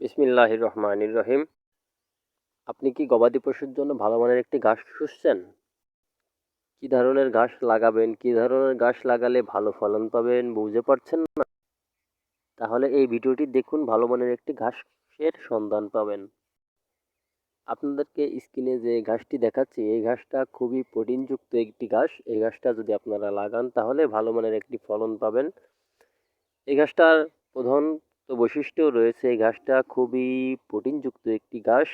বিসমিল্লাহ রহমানির রহিম আপনি কি গবাদি পশুর জন্য ভালো মানের একটি ঘাস খুঁজছেন? কি ধরনের ঘাস লাগাবেন, কি ধরনের ঘাস লাগালে ভালো ফলন পাবেন বুঝতে পারছেন না? তাহলে এই ভিডিওটি দেখুন, ভালো মানের একটি ঘাসের সন্ধান পাবেন। আপনাদেরকে স্ক্রিনে যে ঘাসটি দেখাচ্ছি, এই ঘাসটা খুবই প্রোটিনযুক্ত একটি ঘাস। এই ঘাসটা যদি আপনারা লাগান, তাহলে ভালো মানের একটি ফলন পাবেন। এই ঘাসটার প্রধান তো বৈশিষ্ট্য রয়েছে। এই ঘাসটা খুবই প্রোটিনযুক্ত একটি ঘাস।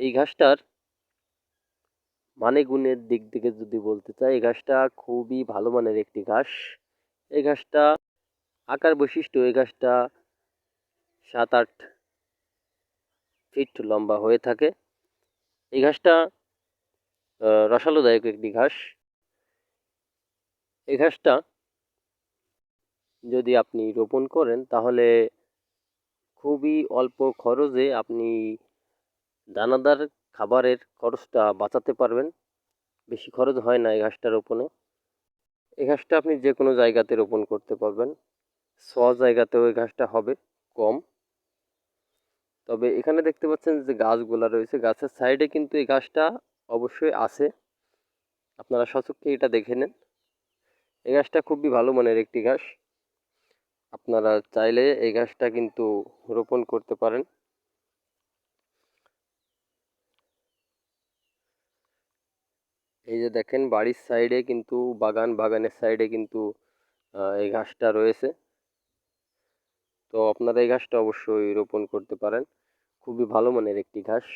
এই ঘাসটার মানে গুণের দিক থেকে যদি বলতে চাই, এই ঘাসটা খুবই ভালো মানের একটি ঘাস। এই ঘাসটা আকার বৈশিষ্ট্য, এই ঘাসটা সাত আট ফিট লম্বা হয়ে থাকে। এই ঘাসটা রসালোদায়ক একটি ঘাস। এই ঘাসটা যদি আপনি রোপণ করেন, তাহলে খুবই অল্প খরচে আপনি দানাদার খাবারের খরচটা বাঁচাতে পারবেন। বেশি খরচ হয় না এই ঘাসটা রোপণে। এই ঘাসটা আপনি যে কোনো জায়গাতে রোপণ করতে পারবেন। ছ জায়গাতেও এই ঘাসটা হবে, কম। তবে এখানে দেখতে পাচ্ছেন যে গাছগুলা রয়েছে, গাছের সাইডে কিন্তু এই ঘাসটা অবশ্যই আছে। আপনারা সচক্ষে এটা দেখে নেন। এই ঘাসটা খুবই ভালো মানের একটি ঘাস। আপনারা চাইলে এই গাছটা কিন্তু রোপণ করতে পারেন। এই যে দেখেন, বাড়ির সাইডে কিন্তু, বাগান, বাগানের সাইডে কিন্তু এই ঘাসটা রয়েছে। তো আপনারা এই ঘাসটা অবশ্যই রোপণ করতে পারেন। খুবই ভালো মানের একটি ঘাস।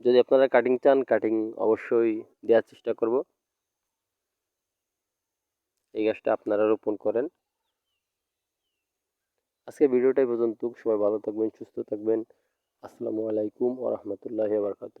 যদি আপনারা কাটিং চান কাটিং অবশ্যই দেওয়ার চেষ্টা করব। এই গাছটা আপনারা রোপণ করেন। আজকে ভিডিওটাই পর্যন্ত সবাই ভালো থাকবেন, সুস্থ থাকবেন। আসসালামু আলাইকুম ও রহমতুল্লাহ বারকাতু